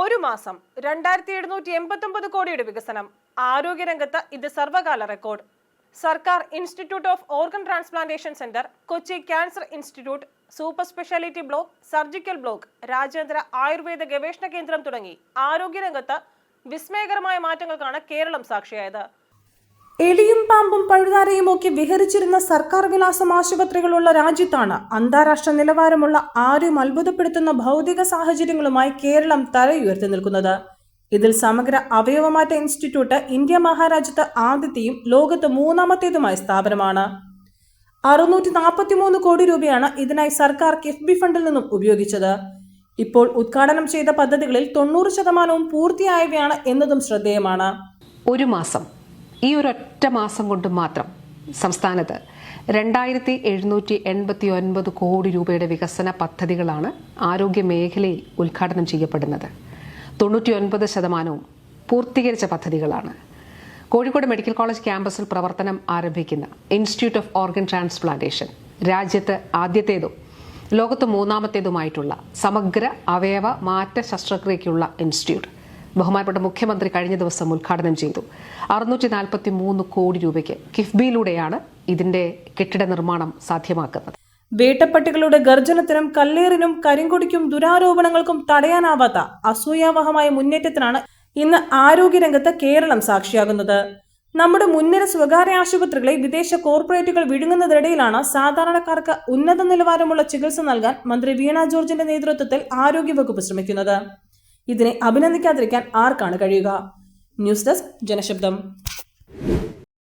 ഒരു മാസം രണ്ടായിരത്തി എഴുന്നൂറ്റി എൺപത്തി ഒമ്പത് കോടിയുടെ വികസനം. ആരോഗ്യരംഗത്ത് ഇത് സർവകാല റെക്കോർഡ്. സർക്കാർ institute of organ transplantation centre Kochi cancer institute super speciality block surgical block രാജ്യാന്തര ആയുർവേദ ഗവേഷണ കേന്ദ്രം തുടങ്ങി. ആരോഗ്യരംഗത്ത് വിസ്മയകരമായ മാറ്റങ്ങൾക്കാണ് കേരളം സാക്ഷിയായത്. എലിയും പാമ്പും പഴുതാരയും ഒക്കെ വിഹരിച്ചിരുന്ന സർക്കാർ വിലാസം ആശുപത്രികളുള്ള രാജ്യത്താണ് അന്താരാഷ്ട്ര നിലവാരമുള്ള ആരും അത്ഭുതപ്പെടുത്തുന്ന ഭൗതിക സാഹചര്യങ്ങളുമായി കേരളം തലയുയർത്തി നിൽക്കുന്നത്. ഇതിൽ സമഗ്ര അവയവമാറ്റ ഇൻസ്റ്റിറ്റ്യൂട്ട് ഇന്ത്യ മഹാരാജ്യത്ത് ആദ്യത്തെയും ലോകത്ത് മൂന്നാമത്തേതുമായ സ്ഥാപനമാണ്. അറുന്നൂറ്റി നാൽപ്പത്തി മൂന്ന് കോടി രൂപയാണ് ഇതിനായി സർക്കാർ കിഫ്ബി ഫണ്ടിൽ നിന്നും ഉപയോഗിച്ചത്. ഇപ്പോൾ ഉദ്ഘാടനം ചെയ്ത പദ്ധതികളിൽ തൊണ്ണൂറ് ശതമാനവും പൂർത്തിയായവയാണ് എന്നതും ശ്രദ്ധേയമാണ്. ഒരു മാസം ഈ ഒരൊറ്റ മാസം കൊണ്ട് മാത്രം സംസ്ഥാനത്ത് രണ്ടായിരത്തി എഴുന്നൂറ്റി എൺപത്തി ഒൻപത് കോടി രൂപയുടെ വികസന പദ്ധതികളാണ് ആരോഗ്യ മേഖലയിൽ ഉദ്ഘാടനം ചെയ്യപ്പെടുന്നത്. തൊണ്ണൂറ്റി ഒൻപത് ശതമാനവും പൂർത്തീകരിച്ച പദ്ധതികളാണ്. കോഴിക്കോട് മെഡിക്കൽ കോളേജ് ക്യാമ്പസിൽ പ്രവർത്തനം ആരംഭിക്കുന്ന ഇൻസ്റ്റിറ്റ്യൂട്ട് ഓഫ് ഓർഗൻ ട്രാൻസ്പ്ലാന്റേഷൻ രാജ്യത്ത് ആദ്യത്തേതും ലോകത്ത് മൂന്നാമത്തേതുമായിട്ടുള്ള സമഗ്ര അവയവ മാറ്റ ശസ്ത്രക്രിയയ്ക്കുള്ള ഇൻസ്റ്റിറ്റ്യൂട്ട്. ബഹുമാനപ്പെട്ട മുഖ്യമന്ത്രി കഴിഞ്ഞ ദിവസം ഉദ്ഘാടനം ചെയ്തു. അറുന്നൂറ്റി നാൽപ്പത്തി മൂന്ന് കോടി രൂപയ്ക്ക് കിഫ്ബിയിലൂടെയാണ് ഇതിന്റെ കെട്ടിട നിർമ്മാണം സാധ്യമാക്കുന്നത്. വേട്ടപ്പട്ടികളുടെ ഗർജനത്തിനും കല്ലേറിനും കരിങ്കൊടിക്കും ദുരാരോപണങ്ങൾക്കും തടയാനാവാത്ത അസൂയാവഹമായ മുന്നേറ്റത്തിനാണ് ഇന്ന് ആരോഗ്യരംഗത്ത് കേരളം സാക്ഷിയാകുന്നത്. നമ്മുടെ മുൻനിര സ്വകാര്യ ആശുപത്രികളെ വിദേശ കോർപ്പറേറ്റുകൾ വിഴുങ്ങുന്നതിനിടയിലാണ് സാധാരണക്കാർക്ക് ഉന്നത നിലവാരമുള്ള ചികിത്സ നൽകാൻ മന്ത്രി വീണ ജോർജിന്റെ നേതൃത്വത്തിൽ ആരോഗ്യവകുപ്പ് ശ്രമിക്കുന്നത്. ഇതിനെ അഭിനന്ദിക്കാതിരിക്കാൻ ആർക്കാണ് കഴിയുക? News desk Janashabdam.